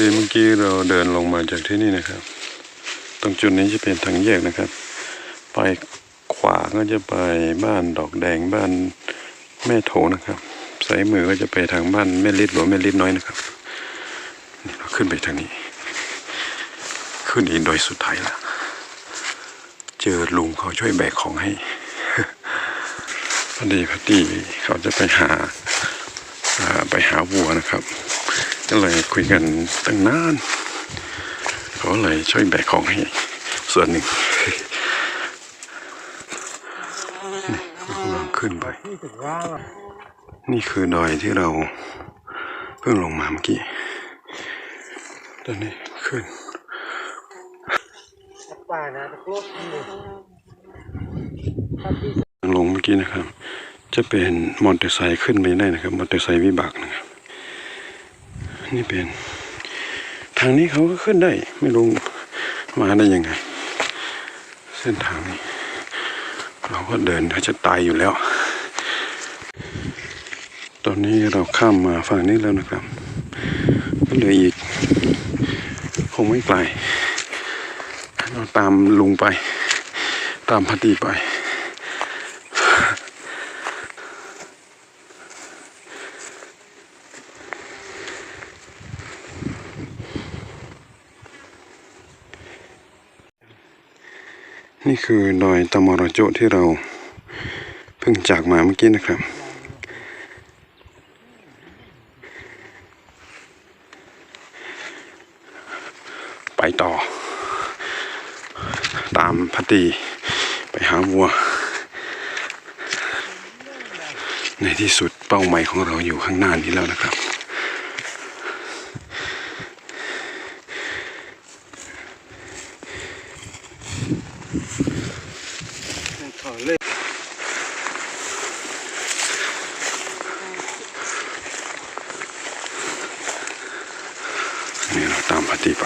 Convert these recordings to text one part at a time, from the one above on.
ดีเมื่อกี้เราเดินลงมาจากที่นี่นะครับ ตรงจุดนี้จะเป็นทางแยกนะครับ ไปขวาก็จะไปบ้านดอกแดงบ้านแม่โถนะครับซ้ายมือก็จะไปทางบ้านแม่ลิดหรือแม่ลิดน้อยนะครับนี่เราขึ้นไปทางนี้ ขึ้นอินโดยสุดท้ายแล้วเจอลุงเขาช่วยแบกของให้พอดีพอดีเขาจะไปหาไปหาวัวนะครับ ก็เลยคุยกันตั้งนานเขาเลยช่วยแบกของให้ส่วนหนึ่งนี่เรากำลังขึ้นไป นี่คือดอยที่เราเพิ่งลงมาเมื่อกี้ตอนนี้ขึ้นป่านะตะกรุดนี่ลงเมื่อกี้นะครับ จะเป็นมอเตอร์ไซค์ขึ้นไปได้นะครับ มอเตอร์ไซค์วิบากนะครับ นี่เป็น ทางนี้เขาก็ขึ้นได้ ไม่รู้มาได้ยังไง เส้นทางนี้ เราก็เดินถ้าจะตายอยู่แล้ว ตอนนี้เราข้ามมาฝั่งนี้แล้วนะครับก็เหลืออีก คงไม่ไกลเราตามลุงไป ตามพอดีไป นี่คือดอยตะมรโจที่เราเพิ่งจากมาเมื่อกี้นะครับ ไปต่อ ตามพัตีไปหาวัว ในที่สุดเป้าหมายของเราอยู่ข้างหน้านี้แล้วนะครับ นี่เราตามพัตีไป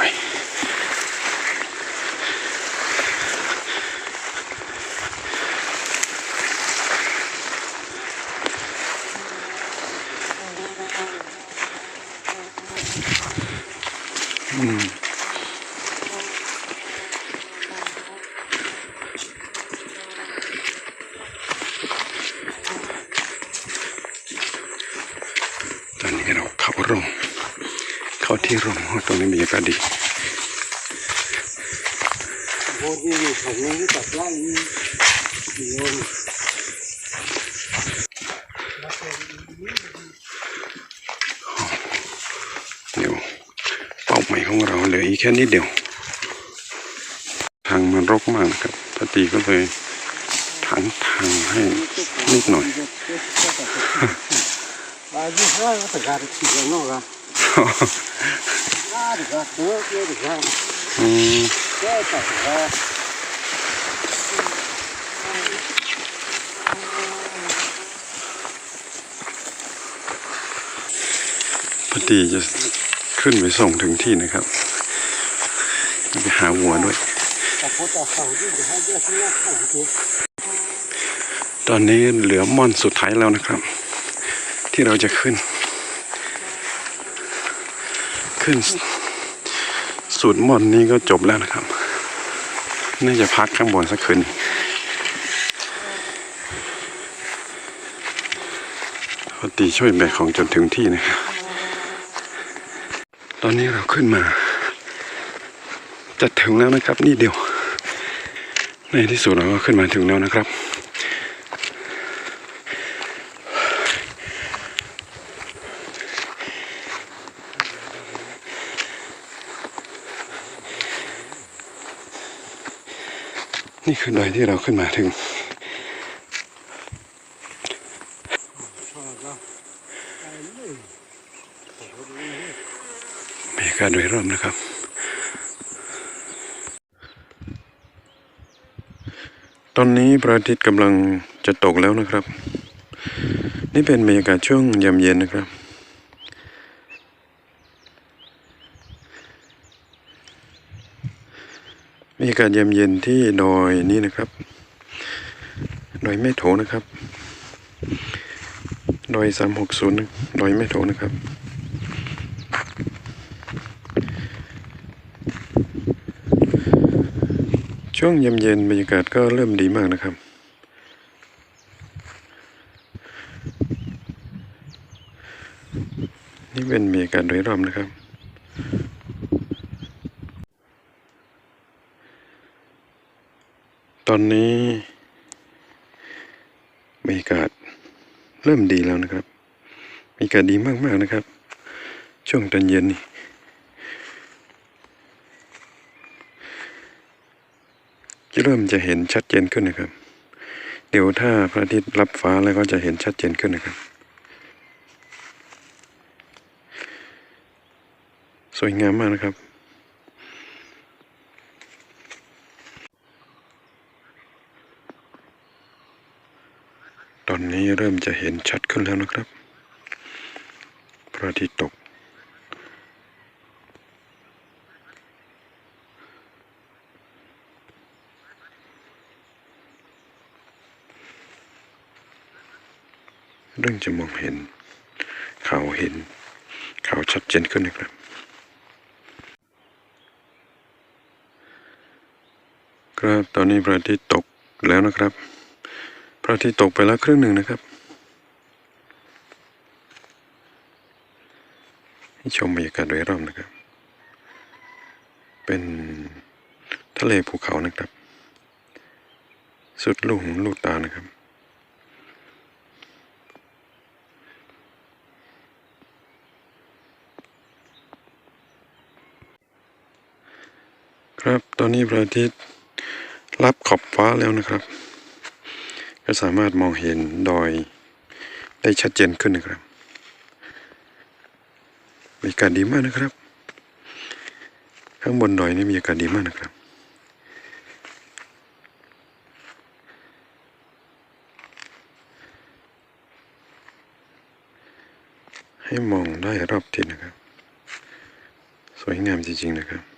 ตอนนี้เราเข้าร่ม เข้า ที่ร่มเพราะตรงนี้บรรยากาศดีโบที่อยู่ของนี้ตัดไล่นี่โยนเดี๋ยวเป้าหมายของเราเหลืออีกแค่นิดเดียว ทางมันรกมากนะครับพอดีก็เลยถางทางให้นิดหน่อย พอดีจะขึ้นไปส่งถึงที่นะครับ ไปหาวัวด้วย ตอนนี้เหลือม่อนสุดท้ายแล้วนะครับ ที่เราจะขึ้น ขึ้นสุดม่อนนี้ก็จบแล้วนะครับ น่าจะพักข้างบนสักคืนพอตีช่วยแบกของจนถึงที่นะครับ ตอนนี้เราขึ้นมา จะถึงแล้วนะครับนี่เดียว ในที่สุดเราก็ขึ้นมาถึงแล้วนะครับ นี่คือดอยที่เราขึ้นมาถึง บรรยากาศโดยรอบนะครับ ตอนนี้พระอาทิตย์กำลังจะตกแล้วนะครับ นี่เป็นบรรยากาศช่วงยามเย็นนะครับ มีกาศเยี่ยมเย็นที่ดอยนี้นะครับ ดอยแม่โถนะครับ ดอยสามหกศูนย์ดอยแม่โถนะครับ ช่วงเยี่ยมเย็นบรรยากาศก็เริ่มดีมากนะครับนี่เป็นบรรยากาศโดยรอบนะครับ อนนี้บรรยากาศเริ่มดีแล้วนะครับบรรยากาศดีมากๆนะครับ ช่วงตอนเย็นนี่จะเริ่มจะเห็นชัดเจนขึ้นนะครับ เดี๋ยวถ้าพระอาทิตย์รับฟ้าแล้วก็จะเห็นชัดเจนขึ้นนะครับ สวยงามมากนะครับ อนนี้เริ่มจะเห็นชัดขึ้นแล้วนะครับ พระอาทิตย์ตก เริ่มจะมองเห็นขาวเห็นขาวชัดเจนขึ้นนะครับ ครับตอนนี้พระอาทิตย์ตกแล้วนะครับ พระอาทิตย์ตกไปแล้วครึ่งหนึ่งนะครับให้ชมบรรยากาศโดยรอบนะครับ เป็นทะเลภูเขานะครับ สุดลูกหูลูกตานะครับ ครับตอนนี้พระอาทิตย์รับขอบฟ้าแล้วนะครับ ก็สามารถมองเห็นดอยได้ชัดเจนขึ้นนะครับบรรยากาศดีมากนะครับ ข้างบนดอยนี่บรรยากาศดีมากนะครับ ให้มองได้รอบทิศนะครับ สวยงามจริงๆนะครับ